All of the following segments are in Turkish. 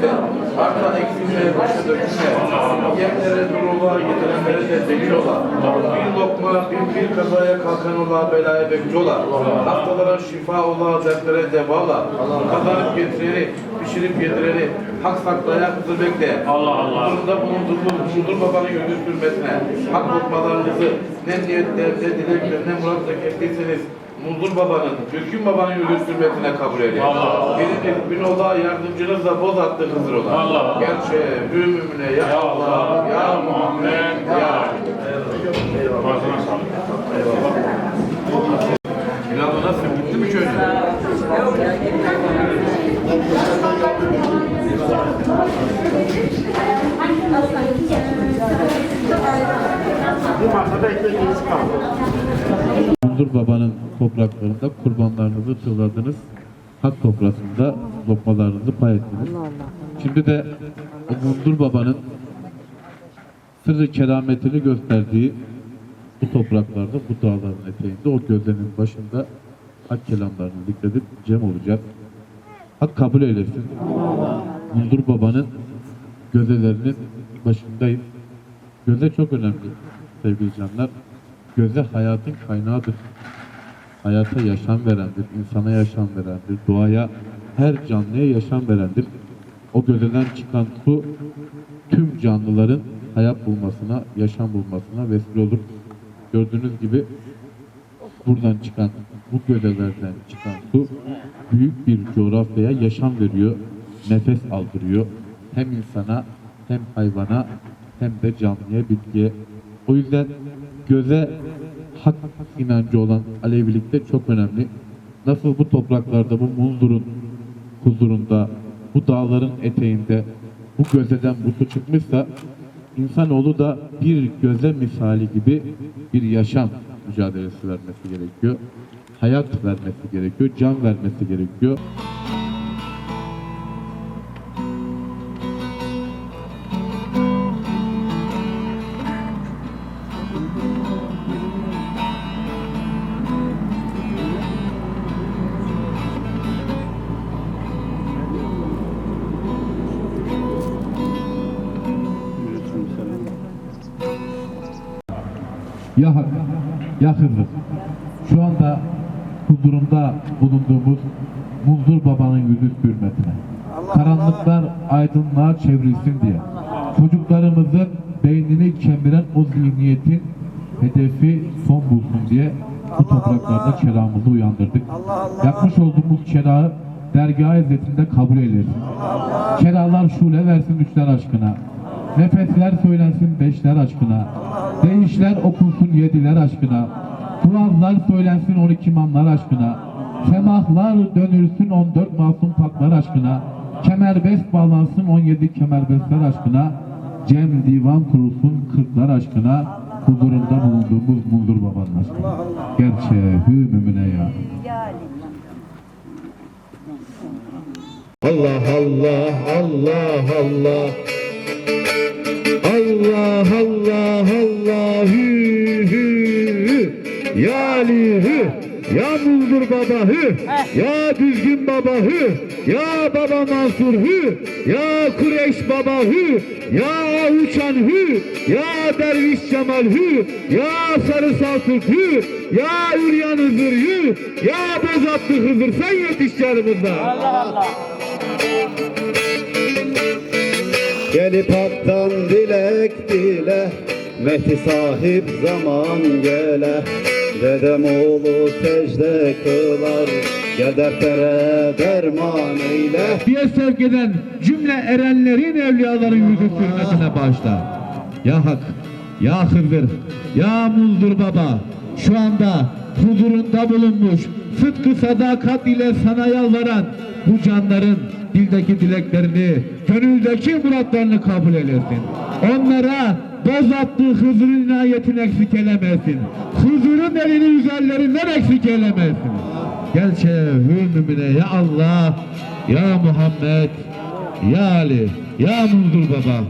eyle. Artan eksilmeye başa dökülme. Yerlere dur ola, getirenlere de delil ola. Bir lokma, bir bir kazaya kalkan ola, belaya bekçi ola. Hastalara şifa ola, dertlere deva ola. Kazanıp getireni, pişirip yedireni, hak saklaya kızı bekle. Allah Allah. Huzurunda bulundurduğu Bulundur babanın yüzü hürmetine, hak lokmalarınızı ne niyetler, ne dilekler, ne muratla kestiyseniz Muldur babanın, Gülgün babanın yüzü hürmetine kabul edin. Allah. Benim bin ola yardımcınızla boz attı Hızır ola. Allah. Gerçeğe, hümümüne ya Allah, ya Muhammed, ya sağlık. Pilavı nasıl? Bitti mi çocuğum? Bir masada ekmek kaldı. Mundur Baba'nın topraklarında kurbanlarınızı tığladınız. Hak toprağında lokmalarınızı pay ettiniz. Şimdi de o Mundur Baba'nın sırrı kerametini gösterdiği bu topraklarda, bu dağların eteğinde, o gölgenin başında hak kelamlarını zikredip cem olacak. Hak kabul eylesin. Mundur Baba'nın gözelerinin başındayım. Göze çok önemli sevgili canlar. Göze hayatın kaynağıdır. Hayata yaşam verendir, insana yaşam verendir, doğaya, her canlıya yaşam verendir. O gözeden çıkan su tüm canlıların hayat bulmasına, yaşam bulmasına vesile olur. Gördüğünüz gibi buradan çıkan, bu gözelerden çıkan su büyük bir coğrafyaya yaşam veriyor, nefes aldırıyor. Hem insana, hem hayvana, hem de canlıya, bitkiye. O yüzden göze hak inancı olan Alevilikte çok önemli. Nasıl bu topraklarda, bu Munzur'un huzurunda, bu dağların eteğinde bu gözeden bu su çıkmışsa insanoğlu da bir göze misali gibi bir yaşam mücadelesi vermesi gerekiyor. Hayat vermesi gerekiyor, can vermesi gerekiyor. Ya ya Hızır. Şu anda huzurunda bulunduğumuz Muzdur Baba'nın yüzü hürmetine. Karanlıklar aydınlığa çevrilsin diye. Çocuklarımızın beynini kemiren o zihniyetin hedefi son bulsun diye bu topraklarda çerağımızı uyandırdık. Yakmış olduğumuz çerağı dergah izzetinde kabul eylesin. Keralar şule versin üçler aşkına. Nefesler söylensin beşler aşkına. Değişler okunsun yediler aşkına. Duazlar söylensin on iki imamlar aşkına. Semahlar dönülsün on dört masum paklar aşkına. Kemerbest bağlansın on yedi kemerbestler aşkına. Cem divan kurulsun kırklar aşkına. Huzurunda bulunduğumuz Mundur Baba'nın aşkına. Gerçeğe hü mümine ya. Allah Allah Allah Allah Allah Allah Allah hü hü hü Ya Ali hü Ya Bulgur Baba hü Ya Düzgün Baba hü Ya Baba Mansur hü Ya Kureyş Baba hü Ya Uçan hü Ya Derviş Cemal hü Ya Sarı Saltuk hü Ya Üryan Hızır hü Ya Bozatlı Hızır. Sen yetiş yanımızda Gelip haktan dilek dile Mehdi sahip zaman gele Dedem oğlu secde kılar Gel dertlere derman eyle diye sevk eden cümle erenlerin evliyaların yüzü hürmetine bağışla. Ya Hak, Ya Hızır, Ya Muldur Baba şu anda huzurunda bulunmuş sıdkı sadakat ile sana yalvaran bu canların dildeki dileklerini, gönüldeki muratlarını kabul eylesin. Onlara doz attığı Hızır'ın inayetini eksik eylemesin. Hızır'ın elini üzerlerinden eksik eylemesin. Gerçeğe hürmümüne ya Allah, ya Muhammed, ya Ali, ya Mundur Baba.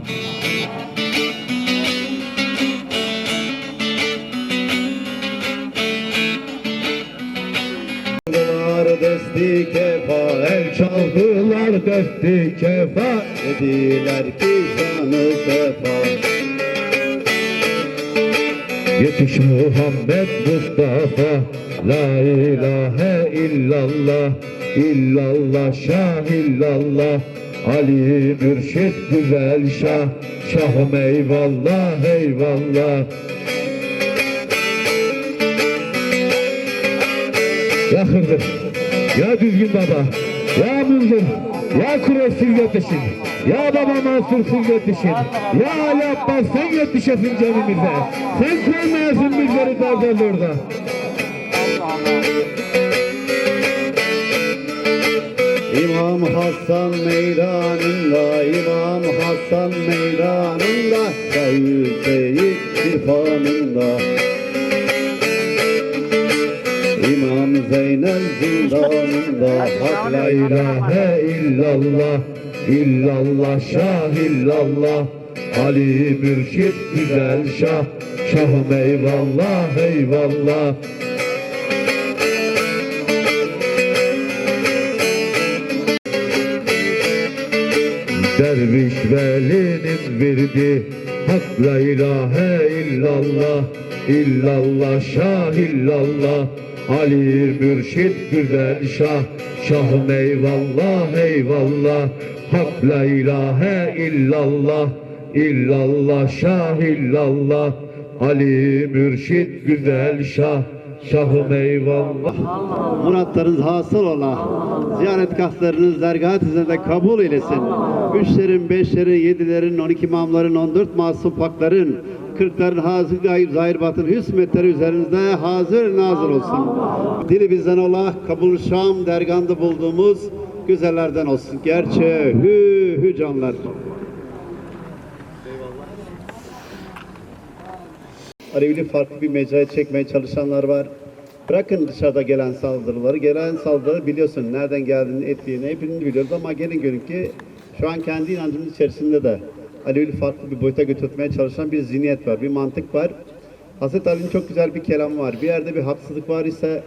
Desti kefa el çaldılar desti kefa Dediler ki canı sefa Yetiş Muhammed Mustafa La ilahe illallah illallah şah illallah Ali Mürşit güzel şah Şahım eyvallah eyvallah. Ya Hızır, ya Düzgün Baba, ya Münzir, ya Kureş Sülgetişin, ya Baba Mansur Sülgetişin, ya Ali Abbas sen yetişesin cemimize. Sen koymayasın bizleri dardalırda. İmam Hasan meydanında, İmam Hasan meydanında, Şahı Seyit irfanında. İmam Zeynel zindanında Hak la ilahe illallah illallah şah illallah. Ali Mürşit güzel şah. Şahım eyvallah eyvallah. Derviş velinin virdi. Hak la ilahe illallah. İllallah şah illallah. Ali Mürşit güzel şah Şahım eyvallah eyvallah Hak la ilahe illallah illallah şah illallah Ali Mürşit güzel şah Şahım eyvallah Muratlarınız hasıl ola. Ziyaretgahlarınız dergah üzerinde kabul eylesin. Üçlerin, beşlerin, yedilerin, on iki imamların, on dört masum pakların, kırkların hazır gayb zahir batın hüsmetleri üzerinizde hazır nazır olsun. Dili bizden ola, kabul şam derganda bulduğumuz güzellerden olsun. Gerçi hü hü canlar. Alevli farklı bir mecraya çekmeye çalışanlar var. Bırakın dışarıda gelen saldırıları. Gelen saldırıları biliyorsun. Nereden geldiğini, ettiğini hepini biliyoruz ama gelin görün ki şu an kendi inancımız içerisinde de Alevli farklı bir boyuta götürmeye çalışan bir zihniyet var, bir mantık var. Hazreti Ali'nin çok güzel bir kelamı var. Bir yerde bir haksızlık var ise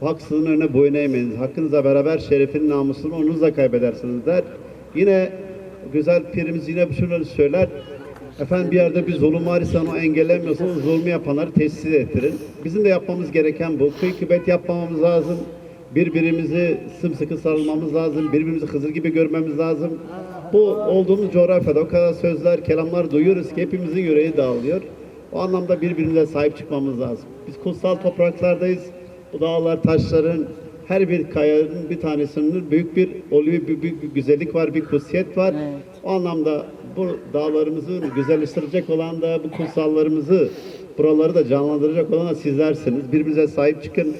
bu haksızlığın önüne boyun eğmeyiniz. Hakkınızla beraber şerefini, namusunu onunuzla kaybedersiniz der. Yine güzel pirimiz yine şunları söyler. Efendim bir yerde bir zulüm var ise onu engellemiyorsanız zulmü yapanları tesis ettirin. Bizim de yapmamız gereken bu. Kıyı kübet yapmamamız lazım. Birbirimizi sımsıkı sarılmamız lazım. Birbirimizi Hızır gibi görmemiz lazım. Bu olduğumuz coğrafyada o kadar sözler, kelamlar duyuyoruz ki hepimizin yüreği dağılıyor. O anlamda birbirimize sahip çıkmamız lazım. Biz kutsal topraklardayız. Bu dağlar, taşların, her bir kayanın bir tanesinin büyük bir oluyor, bir, büyük bir güzellik var, bir kutsiyet var. O anlamda bu dağlarımızı güzelleştirecek olan da bu kutsallarımızı, buraları da canlandıracak olan da sizlersiniz. Birbirinize sahip çıkın.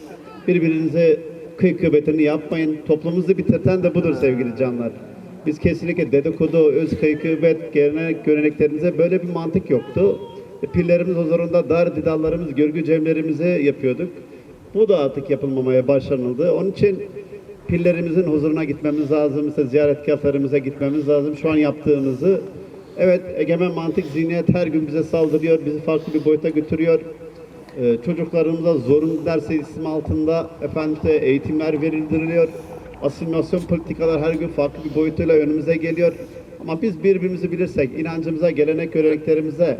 Birbirinize kıy kıybetini yapmayın. Toplumumuzu bitirten de budur sevgili canlar. Biz kesinlikle dedikodu, öz kıy kıybet, gelenek, göreneklerimize böyle bir mantık yoktu. Pillerimiz huzurunda dar didallarımız, görgü cemlerimizi yapıyorduk. Bu da artık yapılmamaya başlanıldı. Onun için pillerimizin huzuruna gitmemiz lazım. Mesela ziyaretgahlarımıza gitmemiz lazım. Şu an yaptığımızı evet egemen mantık zihniyet her gün bize saldırıyor. Bizi farklı bir boyuta götürüyor. Ee, çocuklarımıza zorunlu ders ismi altında efendim işte eğitimler verildiriliyor. Asimilasyon politikalar her gün farklı bir boyutuyla önümüze geliyor. Ama biz birbirimizi bilirsek, inancımıza, gelenek göreneklerimize,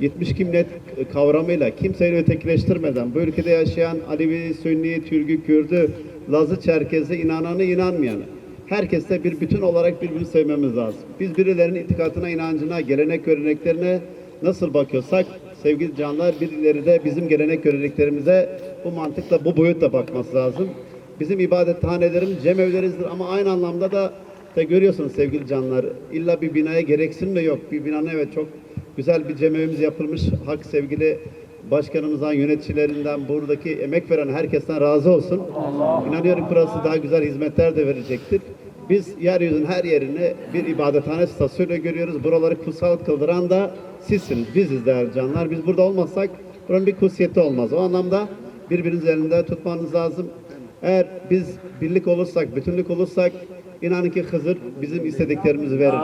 72 millet kavramıyla kimseyi ötekileştirmeden bu ülkede yaşayan Alevi, Sünni, Türk'ü, Kürd'ü, Lazı, Çerkez'e inananı, inanmayanı. Herkesle bir bütün olarak birbirini sevmemiz lazım. Biz birilerinin itikatına, inancına, gelenek göreneklerine nasıl bakıyorsak sevgili canlar birileri de bizim gelenek göreneklerimize bu mantıkla, bu boyutla bakması lazım. Bizim ibadethanelerimiz cemevlerizdir ama aynı anlamda da de görüyorsunuz sevgili canlar illa bir binaya gereksinim de yok. Bir binanın evet çok güzel bir cemevimiz yapılmış. Hak sevgili başkanımızdan, yöneticilerinden, buradaki emek veren herkesten razı olsun. İnanıyorum burası daha güzel hizmetler de verecektir. Biz yeryüzünün her yerini bir ibadethane statüsüyle görüyoruz. Buraları kutsal kıldıran da sizsiniz, biziz değerli canlar. Biz burada olmazsak buranın bir kutsiyeti olmaz. O anlamda birbirinizin elinde tutmanız lazım. Eğer biz birlik olursak, bütünlük olursak inanın ki Hızır bizim istediklerimizi verir.